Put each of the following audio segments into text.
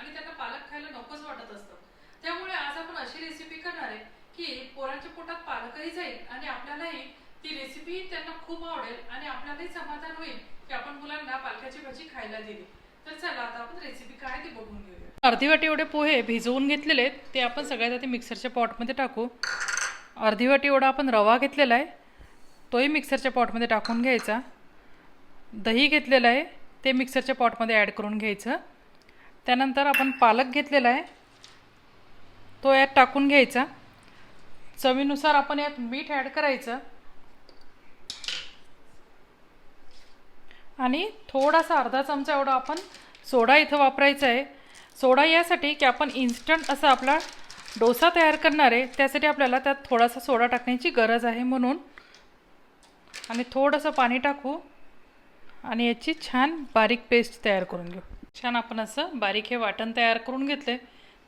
आणि त्यांना पालक खायला नकोच वाटत असतं. त्यामुळे आज आपण अशी रेसिपी करणार आहे की पोरांच्या पोटात पालकही जाईल आणि आपल्यालाही ती रेसिपी त्यांना खूप आवडेल आणि आपल्यालाही समाधान होईल की आपण मुलांना पालकाची भाजी खायला दिली. तर चला आता आपण रेसिपी काय ती बघून घेऊया. अर्धी वाटी एवढे पोहे भिजवून घेतलेले आहेत. ते आपण सगळ्यात आधी मिक्सरच्या पॉटमध्ये टाकू. अर्धी वाटी एवढा आपण रवा घेतलेला आहे. तोही मिक्सरच्या पॉटमध्ये टाकून घ्यायचा. दही घेतलेलं आहे. ते मिक्सरच्या पॉटमध्ये ॲड करून घ्यायचं. त्यानंतर आपण पालक घेतलेला आहे. तो यात टाकून घ्यायचा. चवीनुसार आपण यात मीठ ॲड करायचं. आणि थोडासा अर्धा चमचा एवढा आपण सोडा इथं वापरायचा आहे. सोडा यासाठी की आपण इन्स्टंट असा आपला डोसा तयार करणार आहे त्यासाठी आपल्याला त्यात थोडासा सोडा टाकण्याची गरज आहे म्हणून. आणि थोडंसं पाणी टाकू. आणि याची छान बारीक पेस्ट तयार करून घेऊ. छान आपण असं बारीक हे वाटण तयार करून घेतले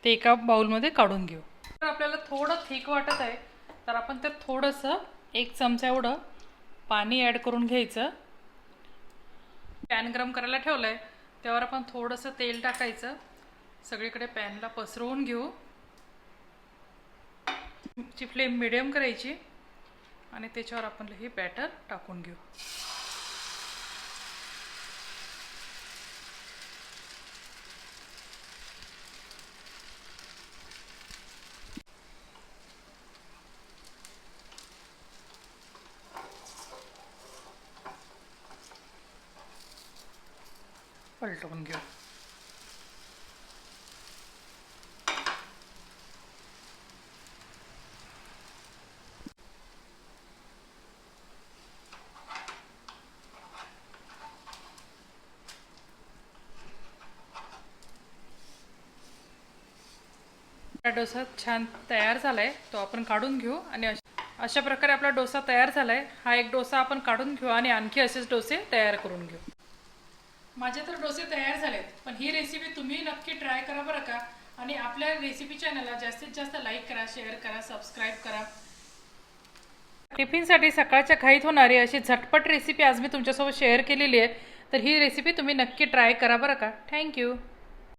ते एका बाउलमध्ये काढून घेऊ. तर आपल्याला थोडं थिक वाटत आहे तर आपण त्यात थोडंसं एक चमचा एवढं पाणी ॲड करून घ्यायचं. पॅन गरम करायला ठेवलं आहे त्यावर आपण थोडंसं तेल टाकायचं. सगळीकडे पॅनला पसरवून घेऊ. ची फ्लेम मिडियम करायची आणि त्याच्यावर आपण हे बॅटर टाकून घेऊ. पलटवून घेऊ डोसा छान तयार झाला आहे तो आपण काढून घेऊ आणि अशा प्रकारे आपला डोसा तयार झाला आहे हा एक डोसा आपण काढून घेऊ आणि आणखी असेच डोसे तयार करून घेऊ. माझे तर डोसे तयार झालेत पण ही रेसिपी तुम्ही नक्की ट्राय करा बरं का. आणि आपल्या रेसिपी चॅनलला जास्तीत जास्त लाईक करा शेअर करा सबस्क्राईब करा. टिफिनसाठी सकाळच्या घाईत होणारी अशी झटपट रेसिपी आज मी तुमच्यासोबत शेअर केलेली आहे. तर ही रेसिपी तुम्ही नक्की ट्राय करा बरं का. थँक्यू